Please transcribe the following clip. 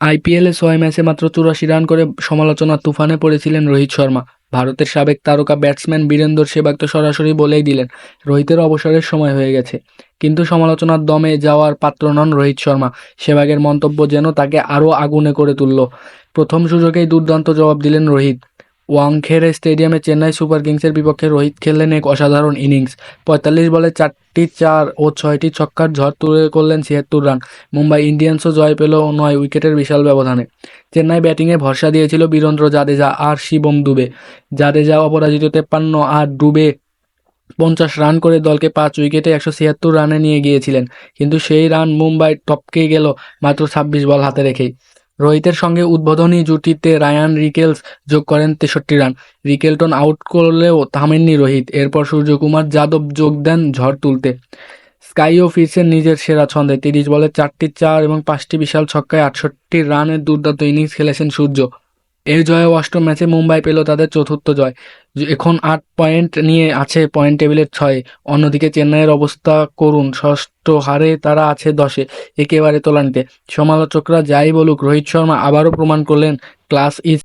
আইপিএলে ছয় ম্যাচে মাত্র চুরাশি রান করে সমালোচনার তুফানে পড়েছিলেন রোহিত শর্মা। ভারতের সাবেক তারকা ব্যাটসম্যান বীরেন্দর সেবাগ তো সরাসরি বলেই দিলেন, রোহিতের অবসরের সময় হয়ে গেছে। কিন্তু সমালোচনার দমে যাওয়ার পাত্র নন রোহিত শর্মা। সেবাগের মন্তব্য যেন তাকে আরও আগুনে করে তুলল। প্রথম সুযোগেই দুর্দান্ত জবাব দিলেন রোহিত। ওয়াংখেড়ে স্টেডিয়ামে চেন্নাই সুপার কিংসের বিপক্ষে রোহিত খেললেন এক অসাধারণ ইনিংস। পঁয়তাল্লিশ বলে চারটি চার ও ছয়টি ছক্কার ঝড় তুলে করলেন ছিয়াত্তর রান। মুম্বাই ইন্ডিয়ান্সও জয় পেল নয় উইকেটের বিশাল ব্যবধানে। চেন্নাই ব্যাটিংয়ে ভরসা দিয়েছিল বীরেন্দ্র জাদেজা আর শিবম দুবে। জাদেজা অপরাজিত তেপ্পান্ন আর ডুবে পঞ্চাশ রান করে দলকে পাঁচ উইকেটে একশো ছিয়াত্তর রানে নিয়ে গিয়েছিলেন। কিন্তু সেই রান মুম্বাই টপকে গেল মাত্র ছাব্বিশ বল হাতে রেখেই। রোহিতের সঙ্গে উদ্বোধনী জুটিতে রায়ান রিকেলস যোগ করেন তেষট্টি রান। রিকেলটন আউট করলেও থামেননি রোহিত। এরপর সূর্যকুমার যাদব যোগ দেন ঝড় তুলতে। স্কাইও ফিরছেন নিজের সেরা ছন্দে তিরিশ বলে চারটি চার এবং পাঁচটি বিশাল ছক্কায় আটষট্টি রানের দুর্দান্ত ইনিংস খেলেছেন সূর্য। এই জয়ে অষ্টম ম্যাচে মুম্বাই পেল তাদের চতুর্থ জয়। এখন আট পয়েন্ট নিয়ে আছে পয়েন্ট টেবিলের ছয়ে। অন্যদিকে চেন্নাইয়ের অবস্থা করুন, ষষ্ঠ হারে তারা আছে দশে, একেবারে তোলানিতে। সমালোচকরা যাই বলুক, রোহিত শর্মা আবারও প্রমাণ করলেন, ক্লাস ইজ